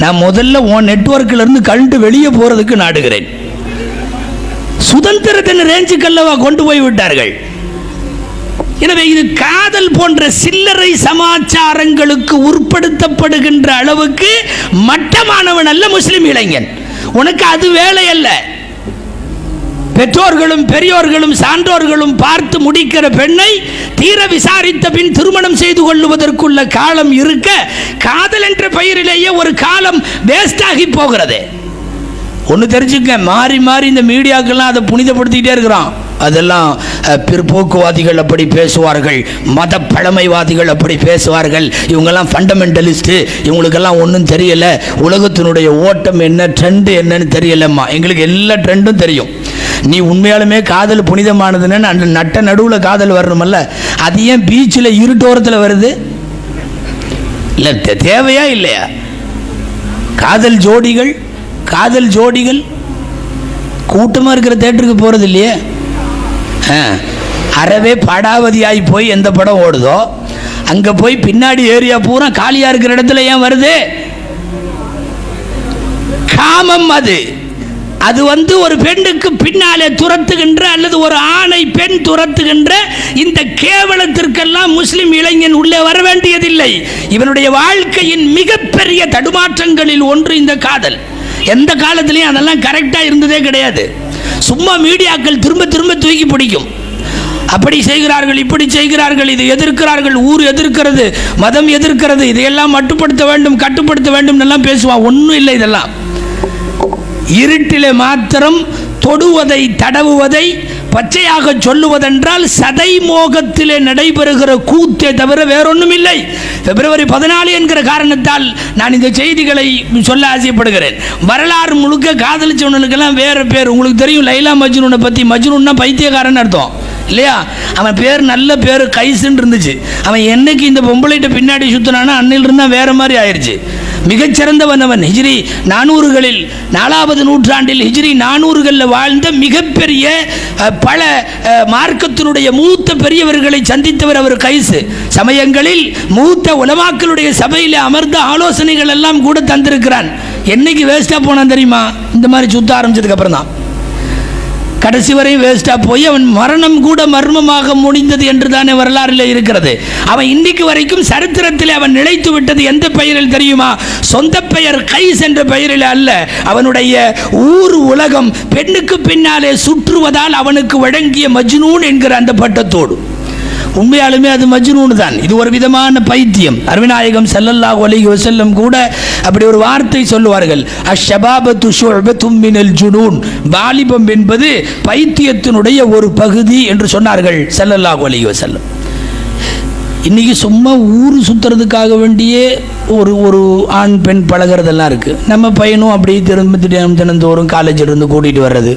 நான் முதல்ல உன் நெட்வொர்க்ல இருந்து கண்டு வெளியே போறதுக்கு நாடுகிறேன். சுதந்திரத்தின் ரேஞ்சுக்கல்லவா கொண்டு போய் விட்டார்கள். எனவே இது காதல் போன்ற சில்லறை சமாச்சாரங்களுக்கு உட்படுத்தப்படுகின்ற அளவுக்கு மட்டமானவன் அல்ல முஸ்லிம் இளைஞன். உனக்கு அது வேலை அல்ல. பெற்றோர்களும் பெரியோர்களும் சான்றோர்களும் பார்த்து முடிக்கிற பெண்ணை தீர விசாரித்த பின் திருமணம் செய்து கொள்ளுவதற்குள்ள காலம் இருக்க காதல் என்ற பெயரிலேயே ஒரு காலம் வேஸ்ட் ஆகி போகிறது. ஒன்று தெரிஞ்சுக்க மாறி மாறி இந்த மீடியாக்கெல்லாம் அதை புனிதப்படுத்திக்கிட்டே இருக்கிறான். அதெல்லாம் பிற்போக்குவாதிகள் அப்படி பேசுவார்கள் மத பழமைவாதிகள் அப்படி பேசுவார்கள். இவங்கெல்லாம் ஃபண்டமெண்டலிஸ்ட்டு இவங்களுக்கெல்லாம் ஒன்றும் தெரியலை. உலகத்தினுடைய ஓட்டம் என்ன ட்ரெண்டு என்னன்னு தெரியலம்மா. எங்களுக்கு எல்லா ட்ரெண்டும் தெரியும். நீ உண்மையாலுமே காதல் புனிதமானதுன்னு அந்த நட்ட நடுவில் காதல் வரணுமல்ல. அது ஏன் பீச்சில் இருட்டோரத்தில் வருது? இல்லை தே- தேவையா இல்லையா? காதல் ஜோடிகள் காதல் ஜோடிகள் கூட்டமாக இருக்கிற தேட்டருக்கு போகிறது இல்லையே? ஆ, அறவே படாவதியாகி போய் எந்த படம் ஓடுதோ அங்கே போய் பின்னாடி ஏரியா பூரா காலியாக இருக்கிற இடத்துல ஏன் வருது? காமம் அது. அது வந்து ஒரு பெண்ணுக்கு பின்னாலே துரத்துகின்ற அல்லது ஒரு ஆணை பெண் துரத்துகின்ற இந்த கேவலத்திற்கெல்லாம் முஸ்லிம் இளைஞன் உள்ளே வர வேண்டியதில்லை. இவனுடைய வாழ்க்கையின் மிகப்பெரிய தடுமாற்றங்களில் ஒன்று இந்த காதல். எந்த காலத்திலையும் அதெல்லாம் கரெக்டாக இருந்ததே கிடையாது. சும்மா மீடியாக்கள் திரும்ப திரும்ப தூக்கி பிடிக்கும். அப்படி செய்கிறார்கள் இப்படி செய்கிறார்கள் இது எதிர்க்கிறார்கள் ஊர் எதிர்க்கிறது மதம் எதிர்க்கிறது இதையெல்லாம் மட்டுப்படுத்த வேண்டும் கட்டுப்படுத்த வேண்டும் எல்லாம் பேசுவான். ஒன்றும் இல்லை இதெல்லாம். இருட்டிலே மாத்திரம் தொடுவதை தடவுவதை பச்சையாக சொல்லுவதென்றால் சதை மோகத்திலே நடைபெறுகிற கூத்தே தவிர வேறொன்றும் இல்லை பிப்ரவரி பதினாலு என்கிற காரணத்தால் நான் இந்த செய்திகளை சொல்ல ஆசைப்படுகிறேன். வரலாறு முழுக்க காதலிச்சவனுக்கெல்லாம் வேற பேர். உங்களுக்கு தெரியும் லைலா மஜ்னூனை பற்றி மஜ்னூன்னா பைத்தியக்காரன் அர்த்தம். இல்லையா? அவன் பேர் நல்ல பேர் கைசுன்னு இருந்துச்சு. அவன் என்னைக்கு இந்த பொம்பளைகிட்ட பின்னாடி சுத்தினானோ அன்னையில இருந்தால் வேற மாதிரி ஆயிடுச்சு மிகச்சிறந்தவன் அவன் ஹிஜ்ரி நானூறுகளில் நாலாவது நூற்றாண்டில் ஹிஜ்ரி நானூறுகளில் வாழ்ந்த மிகப்பெரிய பல மார்க்கத்தினுடைய மூத்த பெரியவர்களை சந்தித்தவர் அவர் கைசு சமயங்களில் மூத்த உலமாக்களுடைய சபையில் அமர்ந்த ஆலோசனைகள் எல்லாம் கூட தந்திருக்கிறான். என்னைக்கு வேஸ்ட்டாக போனான் தெரியுமா? இந்த மாதிரி சுத்த ஆரம்பிச்சதுக்கு அப்புறம் தான் கடைசி வரை வேஸ்ட்டாக போய் அவன் மரணம் கூட மர்மமாக முடிந்தது என்று தானே வரலாறில் இருக்கிறது. அவன் இன்னைக்கு வரைக்கும் சரித்திரத்தில் அவன் நிலைத்து விட்டது எந்த பெயரில் தெரியுமா? சொந்த பெயர் கைஸ் என்ற பெயரில் அல்ல. அவனுடைய ஊர் உலகம் பெண்ணுக்கு பின்னாலே சுற்றுவதால் அவனுக்கு வழங்கிய மஜ்னூன் என்கிற அந்த பட்டத்தோடு. உண்மையாலுமே அது மஜ்னூன் தான் இது ஒரு விதமான பைத்தியம். அருவிநாயகம் செல்லல்லா ஒலி வசல்லம் கூட அப்படி ஒரு வார்த்தை சொல்லுவார்கள். அஷபாபத்து ஷுஅபத்தும் மினல் ஜுனூன். வாலிபம் என்பது பைத்தியத்தினுடைய ஒரு பகுதி என்று சொன்னார்கள். ஸல்லல்லாஹு அலைஹி வஸல்லம். இன்றைக்கி சும்மா ஊர் சுற்றுறதுக்காக வேண்டியே ஒரு ஒரு ஆண் பெண் பழகிறதெல்லாம் இருக்குது நம்ம பையனும் அப்படியே திரும்ப தினம் தினந்தோறும் காலேஜிலிருந்து கூட்டிகிட்டு வர்றது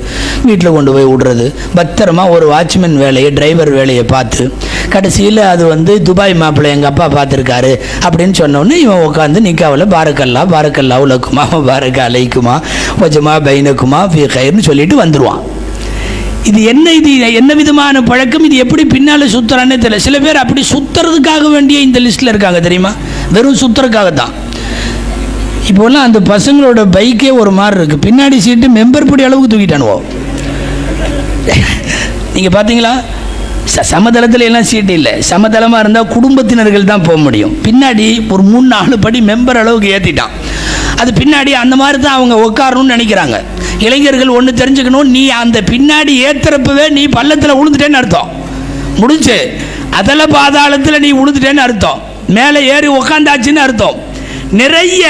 வீட்டில் கொண்டு போய் விடுறது பத்திரமா ஒரு வாட்ச்மேன் வேலையை டிரைவர் வேலையை பார்த்து கடைசியில் அது வந்து துபாய் மாப்பிள்ளை எங்கள் அப்பா பார்த்துருக்காரு அப்படின்னு சொன்னோடனே இவன் உட்காந்து நிக்காவில் பாரக்கல்லா பாரக்கல்லா உலக்குமா பாரக்கா அலைக்குமா கொஞ்சமா பைனக்குமா ஃபீ கயிறுன்னு சொல்லிட்டு வந்துடுவான் இது என்ன இது? என்ன விதமான பழக்கம்? இது எப்படி பின்னால் சுத்துறானே தெரியல. சில பேர் அப்படி சுத்துறதுக்காக வேண்டிய இந்த லிஸ்ட்டில் இருக்காங்க தெரியுமா? வெறும் சுத்துறதுக்காக தான் இப்போல்லாம் அந்த பசங்களோட பைக்கே ஒரு மாதிரி இருக்குது பின்னாடி சீட்டு மெம்பர் படி அளவுக்கு தூக்கிட்டானுவோ? நீங்கள் பார்த்தீங்களா ச சமதளத்தில் எல்லாம் சீட்டு இல்லை. சமதளமாக இருந்தால் குடும்பத்தினர்கள் தான் போக முடியும். பின்னாடி ஒரு மூணு நாலு படி மெம்பர் அளவுக்கு ஏற்றிட்டான் அது பின்னாடி அந்த மாதிரி தான் அவங்க உட்காரணும்னு நினைக்கிறாங்க. இளைஞர்கள் ஒன்று தெரிஞ்சுக்கணும் நீ அந்த பின்னாடி ஏத்துறப்பவே நீ பள்ளத்தில் விழுந்துட்டேன்னு அர்த்தம். முடிஞ்சு. அதில் பாதாளத்தில் நீ விழுந்துட்டேன்னு அர்த்தம். மேலே ஏறி உக்காந்தாச்சுன்னு அர்த்தம். நிறைய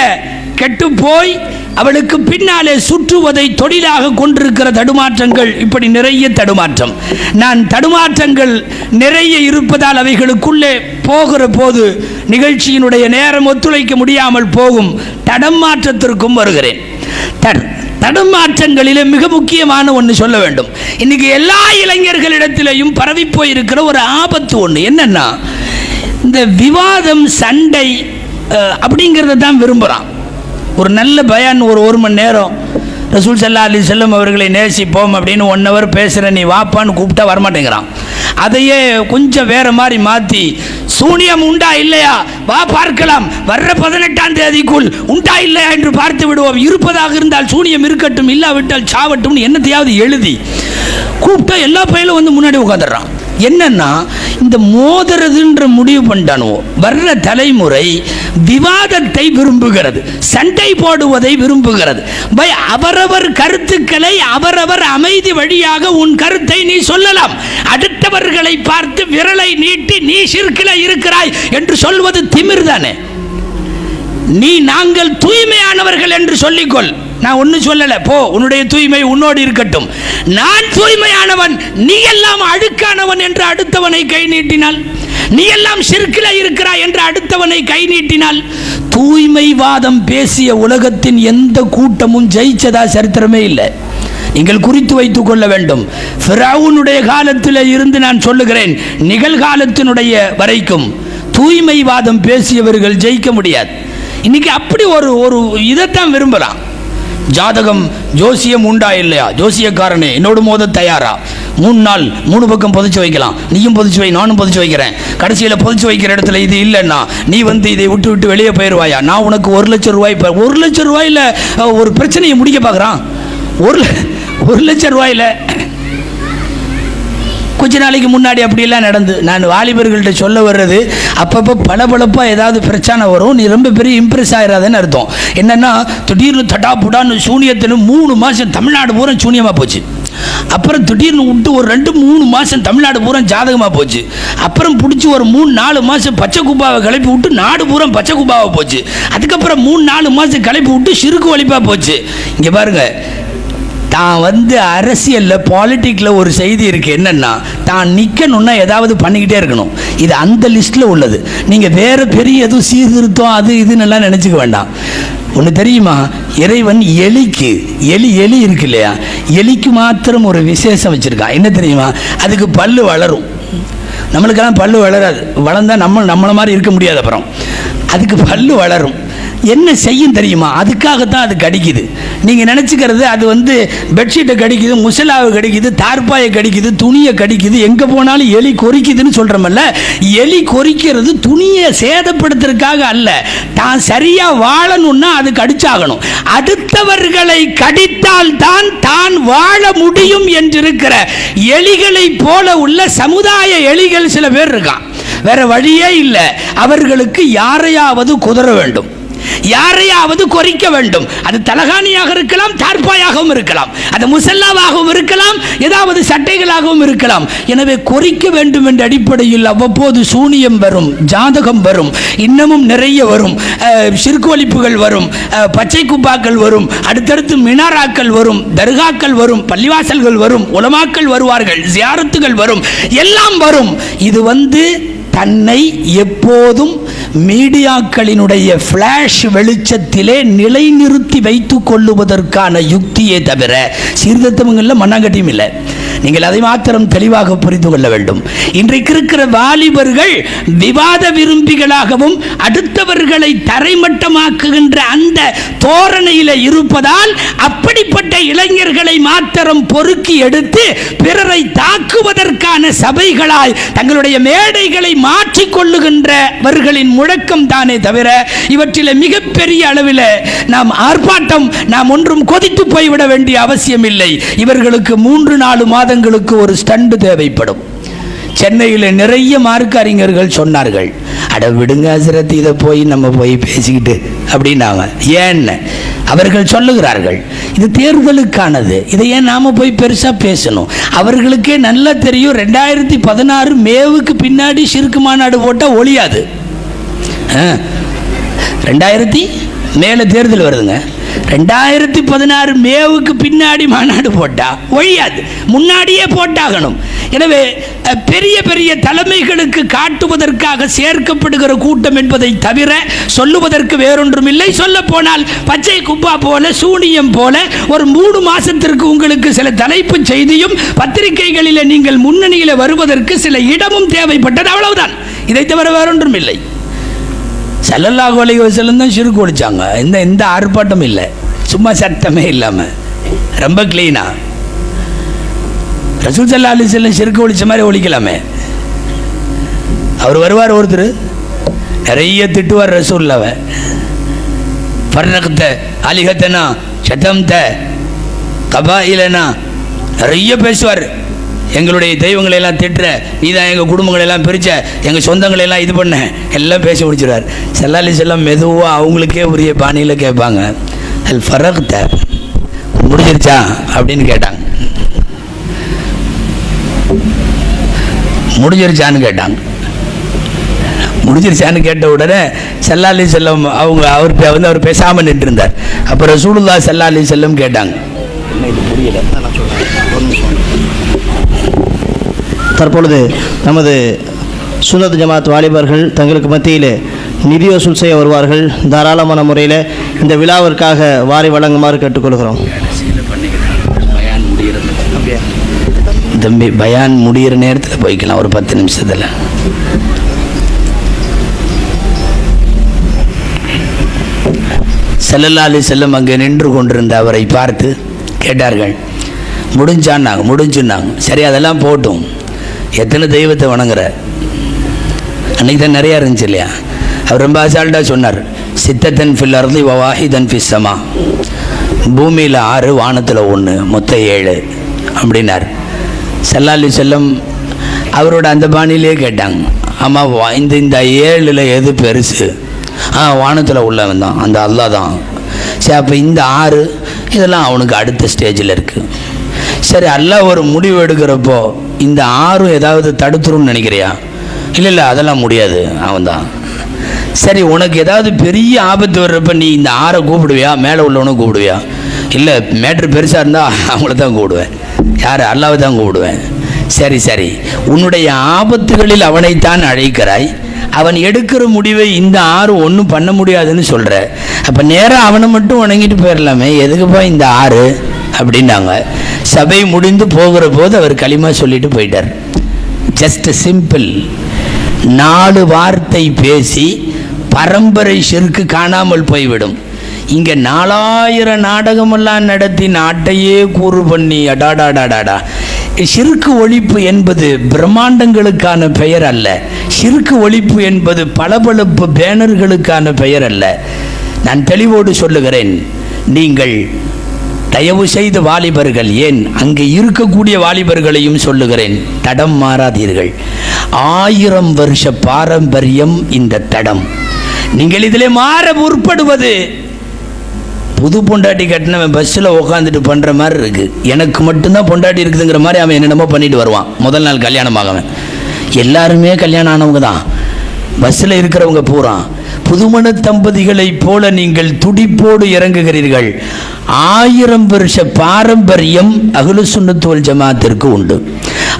கெட்டு போய் அவளுக்கு பின்னாலே சுற்றுவதை தொழிலாக கொண்டிருக்கிற தடுமாற்றங்கள் இப்படி நிறைய தடுமாற்றம். நான் தடுமாற்றங்கள் நிறைய இருப்பதால் அவைகளுக்குள்ளே போகிற போது நிகழ்ச்சியினுடைய நேரம் ஒத்துழைக்க முடியாமல் போகும் தடமாற்றத்திற்கும் வருகிறேன். தட் தடுமாற்றங்களிலே மிக முக்கியமான ஒன்று சொல்ல வேண்டும். இன்னைக்கு எல்லா இளைஞர்களிடத்திலையும் பரவி போயிருக்கிற ஒரு ஆபத்து ஒன்று என்னன்னா இந்த விவாதம் சண்டை அப்படிங்கிறத தான் விரும்புகிறான் ஒரு நல்ல பயான் ஒரு ஒரு மணி நேரம். ரசூல் சல்லா அலி செல்லம் அவர்களை நேசிப்போம் அப்படின்னு ஒன் ஹவர் பேசுகிற நீ வாப்பான்னு கூப்பிட்டா வரமாட்டேங்கிறான். அதையே கொஞ்சம் வேற மாதிரி மாற்றி சூனியம் உண்டா இல்லையா? வா பார்க்கலாம். வர்ற பதினெட்டாம் தேதிக்குள் உண்டா இல்லையா? என்று பார்த்து விடுவோம். இருப்பதாக இருந்தால் சூனியம் இருக்கட்டும் இல்லாவிட்டால் சாவட்டும்னு என்னத்தையாவது எழுதி கூப்பிட்டா எல்லா பயிலும் வந்து முன்னாடி உட்காந்துடுறான் என்னன்னா இந்த மோதுறதுன்ற முடிவு பண்ணிட்டானுவோ வர்ற தலைமுறை விவாதத்தை விரும்புகிறது சண்டை போடுவதை விரும்புகிறது. பை அவரவர் கருத்துக்களை அவரவர் அமைதி வழியாக உன் கருத்தை நீ சொல்லலாம். அடுத்தவர்களை பார்த்து விரலை நீட்டி நீ சிற்கில இருக்கிறாய் என்று சொல்வது திமிர் தானே நீ நாங்கள் தூய்மையானவர்கள் என்று சொல்லிக்கொள். நான் ஒன்றும் சொல்லலை போ. உன்னுடைய தூய்மை உன்னோடு இருக்கட்டும். நான் தூய்மையானவன் நீ எல்லாம் அழுக்கானவன் என்று அடுத்தவனை கை நீட்டினால். நீ எல்லாம் சிற்கில இருக்கிறாய் என்று அடுத்தவனை கை நீட்டினால். தூய்மைவாதம் பேசிய உலகத்தின் எந்த கூட்டமும் ஜெயிச்சதா சரித்திரமே இல்லை. நீங்கள் குறித்து வைத்துக் கொள்ள வேண்டும். ஃபிரவுனுடைய காலத்தில் இருந்து நான் சொல்லுகிறேன் நிகழ்காலத்தினுடைய வரைக்கும் தூய்மைவாதம் பேசியவர்கள் ஜெயிக்க முடியாது. இன்னைக்கு அப்படி ஒரு ஒரு இதைத்தான் விரும்பலாம். ஜாதகம் ஜோசியம் உண்டா இல்லையா? ஜோசியக்காரனே என்னோடு மோத தயாரா? மூணு நாள் மூணு பக்கம் புதைச்சி வைக்கலாம். நீயும் புதைச்சி வை நானும் புதைச்சு வைக்கிறேன். கடைசியில் புதைச்சி வைக்கிற இடத்துல இது இல்லைன்னா நீ வந்து இதை விட்டு விட்டு வெளியே போயிடுவாயா நான் உனக்கு ஒரு லட்சம் ரூபாய் இப்போ ஒரு லட்சம் ரூபாயில் ஒரு பிரச்சனையை முடிக்க பார்க்குறான். ஒரு ல- ஒரு லட்சம் ரூபாயில் கொஞ்ச நாளைக்கு முன்னாடி அப்படியெல்லாம் நடந்து. நான் வாலிபர்கள்ட்ட சொல்ல வர்றது அப்பப்போ பளபளப்பாக ஏதாவது பிரச்சனை வரும் நீ ரொம்ப பெரிய இம்ப்ரெஸ் ஆகிறாதுன்னு அர்த்தம். என்னென்னா திடீர்னு தடா புடான்னு சூனியத்தில் மூணு மாதம் தமிழ்நாடு பூரா சூனியமாக போச்சு. அப்புறம் திடீர்னு விட்டு ஒரு ரெண்டு மூணு மாதம் தமிழ்நாடு பூரா ஜாதகமாக போச்சு. அப்புறம் பிடிச்சி ஒரு மூணு நாலு மாதம் பச்சை குப்பாவை கிளப்பி விட்டு நாடு பூரா பச்சை குப்பாவை போச்சு. அதுக்கப்புறம் மூணு நாலு மாதம் கிளப்பி விட்டு சிறுக்கு வலிப்பாக போச்சு. இங்கே பாருங்கள் தான் வந்து அரசியலில் பாலிட்டிக்கில் ஒரு செய்தி இருக்குது என்னென்னா தான் நிற்கணுன்னா ஏதாவது பண்ணிக்கிட்டே இருக்கணும். இது அந்த லிஸ்ட்டில் உள்ளது. நீங்கள் வேறு பெரிய எதுவும் சீர்திருத்தம் அது இதுன்னு எல்லாம் நினச்சிக்க வேண்டாம். ஒன்று தெரியுமா? இறைவன் எலிக்கு எலி எலி இருக்கு இல்லையா? எலிக்கு மாத்திரம் ஒரு விசேஷம் வச்சுருக்கான் என்ன தெரியுமா? அதுக்கு பல்லு வளரும். நம்மளுக்கெல்லாம் பல்லு வளராது. வளர்ந்தால் நம்ம நம்மளை மாதிரி இருக்க முடியாது அப்புறம். அதுக்கு பல்லு வளரும். என்ன செய்யும் தெரியுமா? அதுக்காகத்தான் அது கடிக்குது. நீங்கள் நினச்சிக்கிறது அது வந்து பெட்ஷீட்டை கடிக்குது முசலாவை கடிக்குது தார்பாயை கடிக்குது துணியை கடிக்குது எங்கே போனாலும் எலி கொறிக்குதுன்னு சொல்கிறோமல்ல எலி கொறிக்கிறது துணியை சேதப்படுத்துறதுக்காக அல்ல. தான் சரியாக வாழணும்னா அது கடிச்சாகணும் அடுத்தவர்களை கடித்தால் தான் தான் வாழ முடியும் என்றிருக்கிற எலிகளைப் போல உள்ள சமுதாய எலிகள் சில பேர் இருக்கான். வேற வழியே இல்லை. அவர்களுக்கு யாரையாவது குதற வேண்டும். யாரையாவது கொறிக்க வேண்டும். அது தலகாணியாக இருக்கலாம் தார்பாயாகவும் இருக்கலாம். அது முசல்லாவாகவும் இருக்கலாம் ஏதாவது சட்டைகளாகவும் இருக்கலாம். எனவே கொறிக்க வேண்டும் என்ற அடிப்படையில் அவ்வப்போது சூனியம் வரும் ஜாதகம் வரும் இன்னமும் நிறைய வரும். சிறுகொழிப்புகள் வரும் பச்சை குப்பாக்கள் வரும் அடுத்தடுத்து மினாராக்கள் வரும் தர்காக்கள் வரும் பள்ளிவாசல்கள் வரும் உலமாக்கள் வருவார்கள் ஜியாரத்துகள் வரும் எல்லாம் வரும். இது வந்து தன்னை எப்போதும் மீடியாக்களினுடைய ஃப்ளாஷ் வெளிச்சத்திலே நிலைநிறுத்தி வைத்து கொள்ளுவதற்கான யுக்தியே தவிர சீர்திருத்தமும் மண்ணாங்கட்டியும் இல்லை. நீங்கள் அதை மாத்திரம் தெளிவாக புரிந்து கொள்ள வேண்டும். இன்றைக்கு இருக்கிற வாலிபர்கள் விவாத விரும்பிகளாகவும் அடுத்தவர்களை தரைமட்டமாக்குகின்ற அந்த தோரணையில் இருப்பதால் அப்படிப்பட்ட இளைஞர்களை மாத்திரம் பொறுக்கி எடுத்து பிறரை தாக்குவதற்கான சபைகளாய் தங்களுடைய மேடைகளை மாற்றிக் கொள்ளுகின்றவர்களின் முழக்கம் தானே தவிர இவற்றில் மிகப்பெரிய அளவில் நாம் ஆர்ப்பாட்டம் நாம் ஒன்றும் கொதித்து போய்விட வேண்டிய அவசியம் இல்லை இவர்களுக்கு மூன்று நாலு மாதங்களுக்கு ஒரு ஸ்டண்டு தேவைப்படும். சென்னையில் நிறைய மார்க் அறிஞர்கள் சொன்னார்கள். அட விடுங்க ஹசரத் இதை போய் நம்ம போய் பேசிக்கிட்டு அப்படின்னாங்க. ஏன்னு அவர்கள் சொல்லுகிறார்கள் இது தேர்தலுக்கானது. இதை ஏன் நாம போய் பெருசா பேசணும்? அவர்களுக்கே நல்லா தெரியும் ரெண்டாயிரத்தி பதினாறு மேவுக்கு பின்னாடி சிறுக்கு மாநாடு போட்டால் ஒழியாது. ரெண்டாயிரத்தி மேலே தேர்தல் வருதுங்க. ரெண்டாயிரத்தி பதினாறு மேவுக்கு பின்னாடி மாநாடு போட்டா ஒழியாது. முன்னாடியே போட்டாகணும். எனவே பெரிய பெரிய தலைமைகளுக்கு காட்டுவதற்காக சேர்க்கப்படுகிற கூட்டம் என்பதை தவிர சொல்லுவதற்கு வேறொன்றும் இல்லை. சொல்ல போனால் பச்சை குப்பா போல சூனியம் போல ஒரு மூணு மாசத்திற்கு உங்களுக்கு சில தலைப்பு செய்தியும் பத்திரிகைகளில் நீங்கள் முன்னணியில் வருவதற்கு சில இடமும் தேவைப்பட்டது. அவ்வளவுதான். இதை தவிர வேறொன்றும் இல்லை. சல்லல்லாஹு கோலை வஸல்லம் தான் சிறுக்கு ஒழிச்சாங்க இந்த எந்த ஆர்ப்பாட்டம் இல்லை. சும்மா சத்தமே இல்லாமல் ரொம்ப க்ளீனா ரசூல் சல்லா அலி செல்லம் செருக்கு ஒழிச்ச மாதிரி ஒழிக்கலாமே அவர் வருவார் ஒருத்தர். நிறைய திட்டுவார் ரசூல்லாவை பர்ணகத்தை அலிகத்தனா சத்தம்த கபா இல்லைனா நிறைய பேசுவார். எங்களுடைய தெய்வங்களை எல்லாம் திட்டுற நீ தான் எங்கள் குடும்பங்களை எல்லாம் பிரிச்ச எங்கள் சொந்தங்களை எல்லாம் இது பண்ண எல்லாம் பேசி முடிச்சிடுவார் செல்லாலி செல்லம் மெதுவாக அவங்களுக்கே உரிய பாணியில் கேட்பாங்க. அல் ஃபரக்த. முடிஞ்சிருச்சா? அப்படின்னு கேட்டாங்க. முடிஞ்சிருச்சான்னு கேட்டாங்க. முடிஞ்சிருச்சான்னு கேட்ட உடனே செல்லாலி செல்லம் அவங்க அவர் பே- வந்து அவர் பேசாமல் நின்று இருந்தார் அப்புறம் ரசூலுல்லா செல்லாலி செல்லம் கேட்டாங்க. தற்பொழுது நமது சுனத் ஜமாத் வாலிபர்கள் தங்களுக்கு மத்தியில் நிதி வசூல் செய்ய வருவார்கள். தாராளமான முறையில் இந்த விழாவிற்காக வாரி வழங்குமாறு கேட்டுக்கொள்கிறோம். தம்பி பயான் முடிகிற நேரத்தில் போய்க்கலாம் ஒரு பத்து நிமிஷத்தில். செல்லல்லா அலி செல்லம் அங்கே நின்று கொண்டிருந்த அவரை பார்த்து கேட்டார்கள் முடிஞ்சான்னாங்க முடிஞ்சுன்னாங்க. சரி அதெல்லாம் போட்டும். எத்தனை தெய்வத்தை வணங்குற? அன்னைக்கு தான் நிறையா இருந்துச்சு இல்லையா? அவர் ரொம்ப அசால்ட்டாக சொன்னார் சித்தத்தன் ஃபில் அருளி வாஹிதன் ஃபிஸ்ஸமா பூமியில் ஆறு வானத்தில் ஒன்று மொத்தம் ஏழு அப்படின்னார். செல்லாலி செல்லம் அவரோட அந்த பாணியிலே கேட்டாங்க. ஆமாம் இந்த இந்த ஏழில் எது பெருசு? ஆ வானத்தில் உள்ளவன் தான் அந்த அல்லா தான். சரி அப்போ இந்த ஆறு இதெல்லாம் அவனுக்கு அடுத்த ஸ்டேஜில் இருக்குது சரி அல்லா ஒரு முடிவு எடுக்கிறப்போ இந்த ஆறும் ஏதாவது தடுத்துரும்னு நினைக்கிறியா? இல்லை இல்லை அதெல்லாம் முடியாது அவன் தான். சரி உனக்கு ஏதாவது பெரிய ஆபத்து வர்றப்ப நீ இந்த ஆறை கூப்பிடுவியா? மேலே உள்ளவனும் கூப்பிடுவியா? இல்லை மேட்ரு பெருசாக இருந்தால் அவங்கள தான் கூப்பிடுவேன். யார்? அல்லாவை தான் கூப்பிடுவேன். சரி சரி. உன்னுடைய ஆபத்துகளில் அவனைத்தான் அழைக்கிறாய். அவன் எடுக்கிற முடிவை இந்த ஆறு ஒன்றும் பண்ண முடியாதுன்னு சொல்கிற அப்போ நேராக அவனை மட்டும் வணங்கிட்டு போயிடலாமே எதுக்குப்பா இந்த ஆறு? அப்படின்னாங்க. சபை முடிந்து போகிற போது அவர் களிமா சொல்லிட்டு போயிட்டார். ஜஸ்ட் சிம்பிள் நாலு வார்த்தை பேசி பரம்பரை சிறுக்கு காணாமல் போய்விடும். இங்கே நாலாயிரம் நாடகமெல்லாம் நடத்தி நாட்டையே கூறு பண்ணி அடாடாடாடாடா. சிறுக்கு ஒழிப்பு என்பது பிரம்மாண்டங்களுக்கான பெயர் அல்ல. சிறுக்கு ஒழிப்பு என்பது பளபளப்பு பேனர்களுக்கான பெயர் அல்ல. நான் தெளிவோடு சொல்லுகிறேன் நீங்கள் தயவு செய்த வாலிபர்கள் ஏன் அங்கே இருக்கக்கூடிய வாலிபர்களையும் சொல்லுகிறேன் தடம் மாறாதீர்கள். ஆயிரம் வருஷ பாரம்பரியம் இந்த தடம். நீங்கள் இதிலே மாற முற்படுவது. புது பொண்டாட்டி கட்டினவன் பஸ்ஸில் உட்காந்துட்டு பண்ணுற மாதிரி இருக்குது எனக்கு மட்டும்தான் பொண்டாட்டி இருக்குதுங்கிற மாதிரி அவன் என்னென்னமோ பண்ணிட்டு வருவான். முதல் நாள் கல்யாணம் ஆகவன் எல்லாருமே கல்யாணம் ஆனவங்க தான் பஸ்ஸில் இருக்கிறவங்க பூரா. புதுமண தம்பதிகளைப் போல நீங்கள் துடிப்போடு இறங்குகிறீர்கள். ஆயிரம் வருஷ பாரம்பரியம் அகுலு சுன்னத்துவல் ஜமாத்திற்கு உண்டு.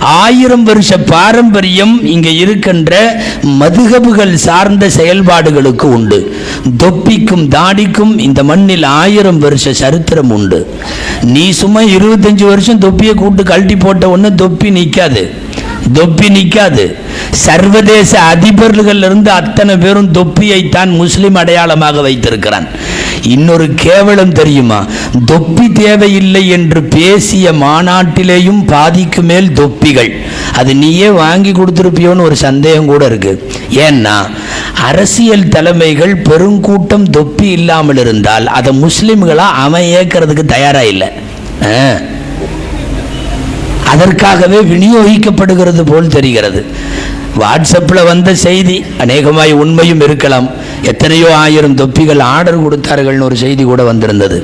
ஆயிரம் வருஷ பாரம்பரியம் இங்கே இருக்கின்ற மதுகபுகள் சார்ந்த செயல்பாடுகளுக்கு உண்டு. தொப்பிக்கும் தாடிக்கும் இந்த மண்ணில் ஆயிரம் வருஷ சரித்திரம் உண்டு. நீ சும்மா இருபத்தஞ்சு வருஷம் தொப்பியை கூட்டு கழட்டி போட்ட உடனே தொப்பி நிற்காது. தொப்பி நிற்காது. சர்வதேச அதிபர்கள் இருந்து அத்தனை பேரும் தொப்பியைத்தான் முஸ்லிம் அடையாளமாக வைத்திருக்கிறான். இன்னொரு கேவலம் தெரியுமா? தொப்பி தேவையில்லை என்று பேசிய மாநாட்டிலேயும் பாதிக்கு மேல் தொப்பிகள். அது நீயே வாங்கி கொடுத்துருப்பியோன்னு ஒரு சந்தேகம் கூட இருக்கு. ஏன்னா அரசியல் தலைமைகள் பெருங்கூட்டம் தொப்பி இல்லாமல் இருந்தால் அதை முஸ்லிம்களாக அவன் ஏற்கிறதுக்கு தயாராக இல்லை. ஆ. அதற்காகவே விநியோகிக்கப்படுகிறது போல் தெரிகிறது. வாட்ஸ்அப்பில் வந்த செய்தி அநேகமாய் உண்மையும் இருக்கலாம். எத்தனையோ ஆயிரம் தொப்பிகள் ஆர்டர் கொடுத்தார்கள்னு ஒரு செய்தி கூட வந்திருந்தது.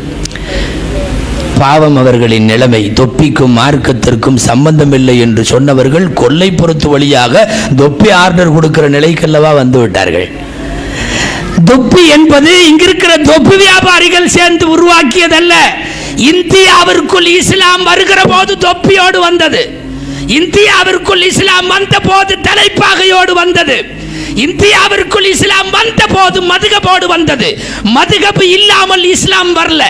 பாவம் அவர்களின் நிலைமை தொப்பிக்கும் மார்க்கத்திற்கும் சம்பந்தமில்லை என்று சொன்னவர்கள் கொல்லைப்புறத்து வழியாக தொப்பி ஆர்டர் கொடுக்கிற நிலைக்கல்லவா வந்து விட்டார்கள். தொப்பி என்பது இங்கிருக்கிற தொப்பி வியாபாரிகள் சேர்ந்து உருவாக்கியதல்ல. இந்தியாவிற்குள் இஸ்லாம் வருகிற போது தொப்பியோடு வந்தது. இந்தியாவிற்குள் இஸ்லாம் வந்த போது தலைப்பாகையோடு வந்தது. இந்தியாவிற்குள் இஸ்லாம் வந்த போது மதுகபோடு வந்தது. மதுகபு இல்லாமல் இஸ்லாம் வரல.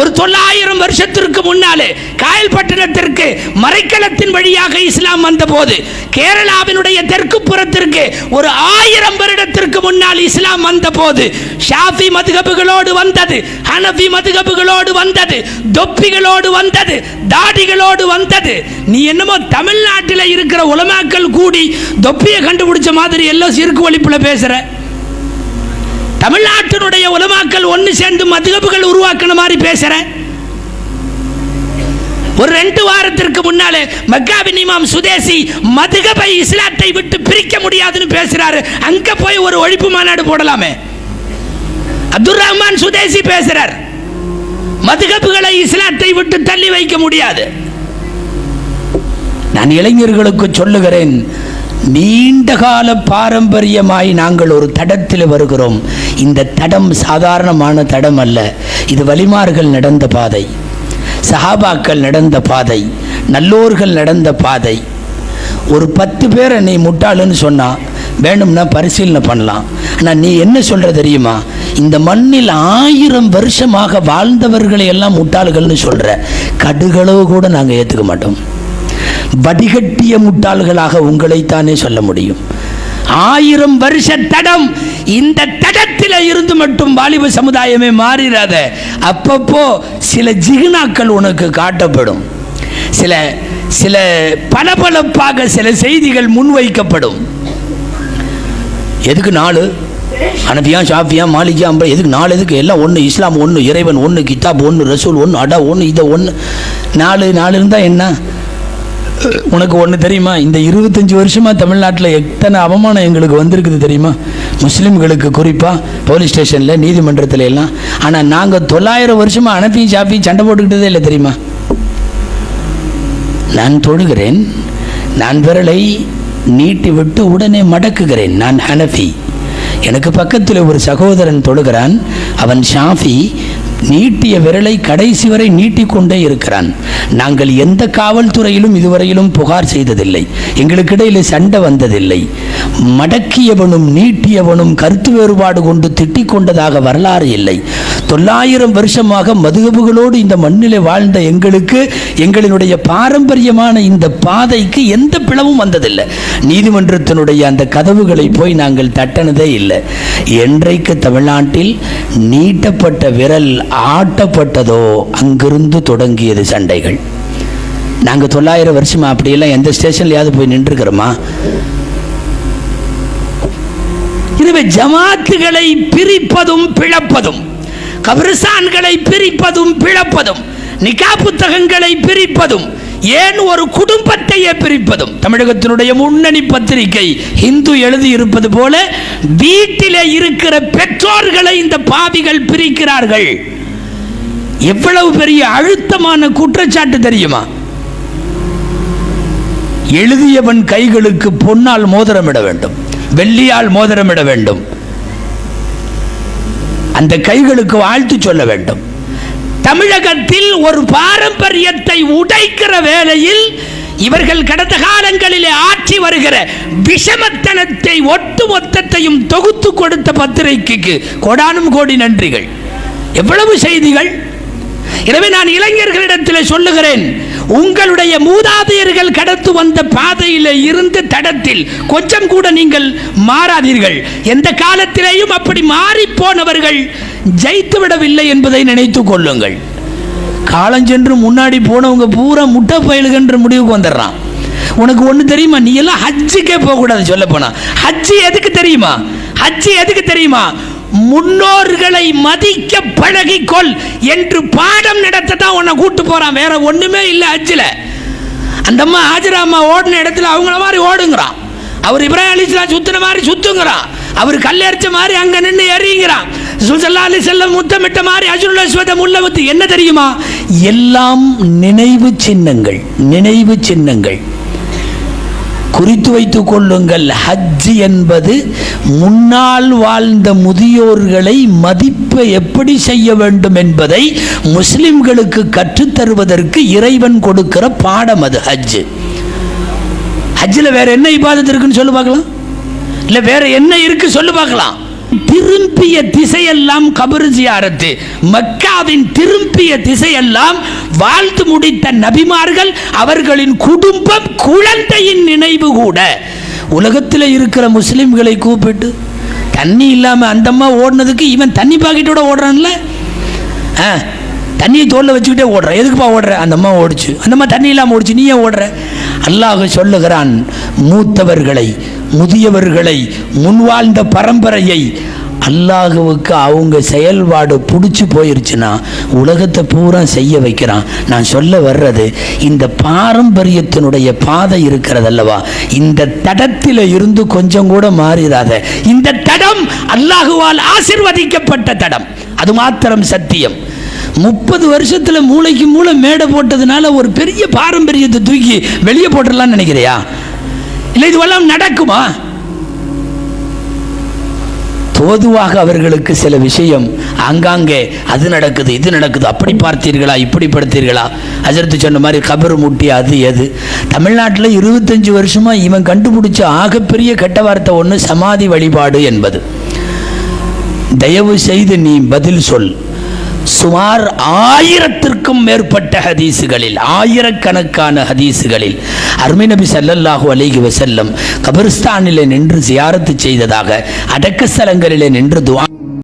ஒரு தொள்ளாயிரம் வருஷத்திற்கு முன்னாலே காயல்பட்டினத்திற்கு மறைக்களத்தின் வழியாக இஸ்லாம் வந்த போது கேரளாவினுடைய தெற்கு புறத்திற்கு ஒரு ஆயிரம் வருடத்திற்கு முன்னால் இஸ்லாம் வந்த போது ஷாஃபி மதுகபுகளோடு வந்தது ஹனஃபி மதுகபுகளோடு வந்தது தொப்பிகளோடு வந்தது தாடிகளோடு வந்தது. நீ என்னமோ தமிழ்நாட்டில் இருக்கிற உலமாக்கள் கூடி தொப்பியை கண்டுபிடிச்ச மாதிரி எல்லாம் சிறுக்கு ஒழிப்புல பேசுகிற தமிழ்நாட்டினுடைய உலமாக்கள் ஒன்று சேர்ந்து மதுகப்புகள் உருவாக்கின மாதிரி பேசுற. ஒரு ரெண்டு வாரத்திற்கு முன்னாலே மக்காவின் இமாம் சுதேசி மதுகபை இஸ்லாத்தை விட்டு பிரிக்க முடியாதுன்னு பேசுறாரு. அங்க போய் ஒரு ஒழிப்பு மாநாடு போடலாமே. அப்துல் ரஹ்மான் சுதேசி பேசுறார். மதுகப்புகளை இஸ்லாத்தை விட்டு தள்ளி வைக்க முடியாது. நான் இளைஞர்களுக்கு சொல்லுகிறேன் நீண்ட கால பாரம்பரியமாய் நாங்கள் ஒரு தடத்தில் வருகிறோம். இந்த தடம் சாதாரணமான தடம் அல்ல. இது வலிமார்கள் நடந்த பாதை. சஹாபாக்கள் நடந்த பாதை. நல்லோர்கள் நடந்த பாதை. ஒரு பத்து பேரை நீ முட்டாளுன்னு சொன்னால் வேணும்னா பரிசீலனை பண்ணலாம். ஆனால் நீ என்ன சொல்கிற தெரியுமா? இந்த மண்ணில் ஆயிரம் வருஷமாக வாழ்ந்தவர்களை எல்லாம் முட்டாள்கள்னு சொல்கிற கடுகளவு கூட நாங்கள் ஏற்றுக்க மாட்டோம். வடிகட்டிய முட்டாள்களாக உங்களைத்தானே சொல்ல முடியும். ஆயிரம் வருஷ தடம் இந்த தடத்தில் இருந்து மட்டும் வாலிப சமுதாயமே மாறிடாத அப்பப்போ சில ஜிகுனாக்கள் உனக்கு காட்டப்படும். சில சில பளபளப்பாக சில செய்திகள் முன்வைக்கப்படும். எதுக்கு நாலு? அனபியா ஷாஃபியா மாலிகா அம்பா எதுக்கு நாலு? எதுக்கு எல்லாம் ஒன்று இஸ்லாம் ஒன்று இறைவன் ஒன்று கித்தாப் ஒன்று ரசூல் ஒன்று அடா ஒன்று இதை ஒன்று நாலு நாலு இருந்தால் என்ன? உனக்கு ஒன்று தெரியுமா? இந்த இருபத்தஞ்சி வருஷமாக தமிழ்நாட்டில் எத்தனை அவமானம் எங்களுக்கு வந்திருக்குது தெரியுமா? முஸ்லீம்களுக்கு குறிப்பாக போலீஸ் ஸ்டேஷனில் நீதிமன்றத்தில் எல்லாம். ஆனால் நாங்கள் தொள்ளாயிரம் வருஷமாக அனுப்பியும் ஷாஃபி சண்டை போட்டுக்கிட்டதே இல்லை தெரியுமா? நான் தொழுகிறேன் நான் விரலை நீட்டி விட்டு உடனே மடக்குகிறேன் நான் ஹனஃபி. எனக்கு பக்கத்தில் ஒரு சகோதரன் தொழுகிறான் அவன் ஷாஃபி. நீட்டிய விரலை கடைசி வரை நீட்டிக்கொண்டே இருக்கிறான். நாங்கள் எந்த காவல்துறையிலும் இதுவரையிலும் புகார் செய்ததில்லை. எங்களுக்கு இடையில் சண்டை வந்ததில்லை. மடக்கியவனும் நீட்டியவனும் கருத்து வேறுபாடு கொண்டு திட்டிக் கொண்டதாக வரலாறு இல்லை. தொள்ளாயிரம் வருஷமாக மதுகபுகளோடு இந்த மண்ணிலே வாழ்ந்த எங்களுக்கு எங்களினுடைய பாரம்பரியமான இந்த பாதைக்கு எந்த பிளவும் வந்ததில்லை. நீதிமன்றத்தினுடைய அந்த கதவுகளை போய் நாங்கள் தட்டினதே இல்லை. என்றைக்கு தமிழ்நாட்டில் நீட்டப்பட்ட விரல் ஆட்டப்பட்டதோ அங்கிருந்து தொடங்கியது சண்டைகள். நாங்கள் தொள்ளாயிரம் வருஷமா அப்படியெல்லாம் எந்த ஸ்டேஷன்லையாவது போய் நின்றுக்கிறோமா? எனவே ஜமாத்துகளை பிரிப்பதும் பிளப்பதும் கபிரஸ்தான்களை பிரிப்பதும் பிளப்பதும் நிகா புத்தகங்களை பிரிப்பதும் ஏன் ஒரு குடும்பத்தையே பிரிப்பதும். தமிழகத்தினுடைய முன்னணி பத்திரிகை இந்து எழுதி இருப்பது போல வீட்டிலே இருக்கிற பெற்றோர்களை இந்த பாவிகள் பிரிக்கிறார்கள். எவ்வளவு பெரிய அழுத்தமான குற்றச்சாட்டு தெரியுமா? எழுதியவன் கைகளுக்கு பொன்னால் மோதிரமிட வேண்டும் வெள்ளியால் மோதிரமிட வேண்டும். அந்த கைகளுக்கு வாழ்த்து சொல்ல வேண்டும். தமிழகத்தில் ஒரு பாரம்பரியத்தை உடைக்கிற வேளையில் இவர்கள் கடந்த காலங்களிலே ஆற்றி வருகிற விஷமத்தனத்தை ஒட்டு மொத்தத்தையும் தொகுத்து கொடுத்த பத்திரிகைக்கு கொடானும் கோடி நன்றிகள். எவ்வளவு செய்திகள்? எனவே நான் இளைஞர்களிடத்தில் சொல்லுகிறேன் உங்களுடைய மூதாதையர்கள் கடத்து வந்த பாதையில் இருந்து தடத்தில் கொஞ்சம் கூட நீங்கள் மாறாதீர்கள். எந்த காலத்திலேயும் அப்படி மாறி போனவர்கள் ஜெயித்து விடவில்லை என்பதை நினைத்து கொள்ளுங்கள். காலஞ்சென்று முன்னாடி போனவங்க பூரா முட்டை பயலுகன்ற முடிவுக்கு வந்துடுறான். உனக்கு ஒன்று தெரியுமா? நீ எல்லாம் ஹஜ்ஜுக்கே போகக்கூடாது சொல்ல போனா. ஹஜ்ஜு எதுக்கு தெரியுமா? ஹஜ்ஜு எதுக்கு தெரியுமா? முன்னோர்களை மதிக்க பழகிக்கொள் என்று பாடம் நடத்த தான் உன்னை கூட்டு போறான். வேற ஒண்ணுமே இல்லை ஹஜ்ஜில் அந்த அம்மா ஹாஜரா அம்மா ஓடின இடத்துல அவங்கள மாதிரி ஓடுங்கிறான். அவர் இப்ராஹிம் அலிஸ்லாம் சுத்தின மாதிரி சுத்துங்கிறான். அவர் கல்லெரிச்ச மாதிரி அங்க நின்று எறிங்கிறான் சுசல்லா அலி செல்லம் முத்தமிட்ட மாதிரி அஜுருல் அஸ்வத என்ன தெரியுமா? எல்லாம் நினைவு சின்னங்கள் நினைவு சின்னங்கள். குறித்து வைத்துக் கொள்ளுங்கள். ஹஜ் என்பது முன்னால் வாழ்ந்த முதியோர்களை மதிப்பு எப்படி செய்ய வேண்டும் என்பதை முஸ்லிம்களுக்கு கற்றுத்தருவதற்கு இறைவன் கொடுக்கிற பாடம் அது ஹஜ் ஹஜ்ஜில் வேற என்ன இபாதத் இருக்குன்னு சொல்லு பார்க்கலாம். இல்லை வேற என்ன இருக்கு சொல்லு பார்க்கலாம். திரும்பிய திசையெல்லாம் கபரு ஜியாரத்து. மக்காவின் திரும்பிய திசையெல்லாம் வாழ்த்து முடித்த நபிமார்கள் அவர்களின் குடும்பம் குழந்தையின் நினைவு கூட. உலகத்தில் இருக்கிற முஸ்லிம்களை கூப்பிட்டு தண்ணி இல்லாமல் அந்தம்மா ஓடினதுக்கு இவன் தண்ணி பாக்கெட்டோட ஓடுறான்ல? ஆ தண்ணியை தோல்ல வச்சுக்கிட்டே ஓடுற. எதுக்குப்பா ஓடுற? அந்த அம்மா ஓடிச்சு. அந்த அம்மா தண்ணி இல்லாமல் ஓடிச்சு. நீ ஏன் ஓடுற? அல்லாஹ் சொல்லுகிறான் மூத்தவர்களை முதியவர்களை முன்வாழ்ந்த பரம்பரையை அல்லாஹுவுக்கு அவங்க செயல்பாடு பிடிச்சி போயிருச்சுன்னா உலகத்தை பூரா செய்ய வைக்கிறான். நான் சொல்ல வர்றது இந்த பாரம்பரியத்தினுடைய பாதை இருக்கிறதல்லவா இந்த தடத்தில் இருந்து கொஞ்சம் கூட மாறிடாத இந்த தடம் அல்லாஹுவால் ஆசிர்வதிக்கப்பட்ட தடம். அது மாத்திரம் சத்தியம். முப்பது வருஷத்தில் மூளைக்கு மூளை மேடை போட்டதுனால ஒரு பெரிய பாரம்பரியத்தை தூக்கி வெளியே போட்டுடலாம்னு நினைக்கிறியா? இல்லை இதுவெல்லாம் நடக்குமா? பொதுவாக அவர்களுக்கு சில விஷயம் ஆங்காங்கே அது நடக்குது இது நடக்குது அப்படி பார்த்தீர்களா இப்படி படுத்தீர்களா? அஜரத்து சொன்ன மாதிரி கபர் முட்டி அது எது? தமிழ்நாட்டில் இருபத்தஞ்சி வருஷமாக இவன் கண்டுபிடிச்ச ஆகப்பெரிய கெட்ட வார்த்தை ஒன்று சமாதி வழிபாடு என்பது. தயவு செய்து நீ பதில் சொல். சுமார் ஆயிரத்திற்கும் மேற்பட்ட ஹதீஸுகளில் ஆயிரக்கணக்கான ஹதீஸுகளில் அருமை நபி சல்லல்லாஹு அலைஹி வசல்லம் கபிரிஸ்தானிலே நின்று ஜியாரத்து செய்ததாக அடக்க ஸ்தலங்களிலே நின்று துவா